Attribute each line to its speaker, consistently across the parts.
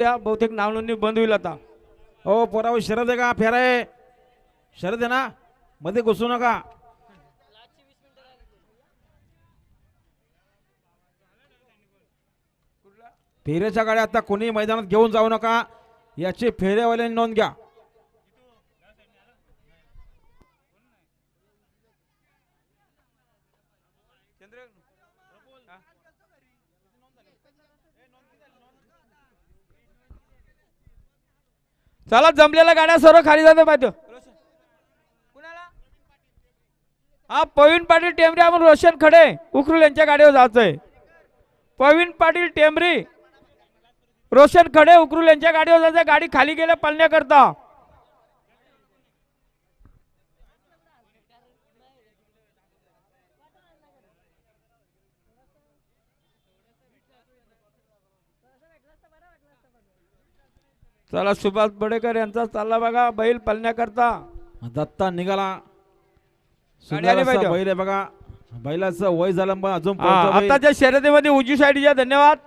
Speaker 1: त्या बहुतेक नाव नोंदणी बंद होईल आता.
Speaker 2: हो पोराव शरद आहे का? फेरा आहे. शरद आहे ना? मध्ये घुसू नका. फेऱ्याच्या गाड्या आता कोणी मैदानात घेऊन जाऊ नका. याची फेऱ्यावाल्यांनी नोंद घ्या.
Speaker 1: चला जमलेल्या गाड्या सर्व खाली जाते पाहिजे हा प्रवीण पाटील टेमरे आपण रोशन खडे उखरुल यांच्या गाडीवर जायचंय प्रवीण पाटील टेमरी रोशन खडे उखरुल यांच्या गाडीवर जायचंय गाडी खाली गेल्या पळण्याकरता. चला सुभाष बडेकर यांचा चालला बघा बैल पळण्याकरता.
Speaker 2: दत्ता निघाला. सुंदर असा. बैल. आहे बघा. बैलाचं वय झालं पण अजून पळतो बैल.
Speaker 1: आताच्या शर्यतीमध्ये उजवी साईडच्या धन्यवाद.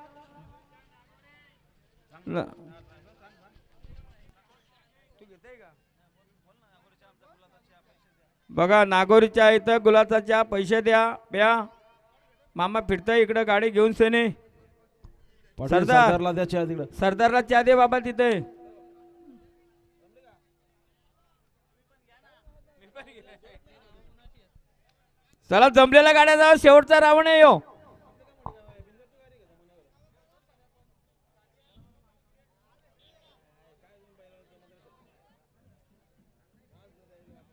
Speaker 1: न- बघा नागोरीच्या इथं गुलाचा चहा पैसे द्या प्या. मामा फिरतय इकडं गाडी घेऊन सेने.
Speaker 2: पाटील
Speaker 1: सरदार.
Speaker 2: सरदारला तिकडं.
Speaker 1: सरदारला चहा दे बाबा तिथे. चला जमलेल्या गाड्या जाऊ शेवटचा रावण आहे यो.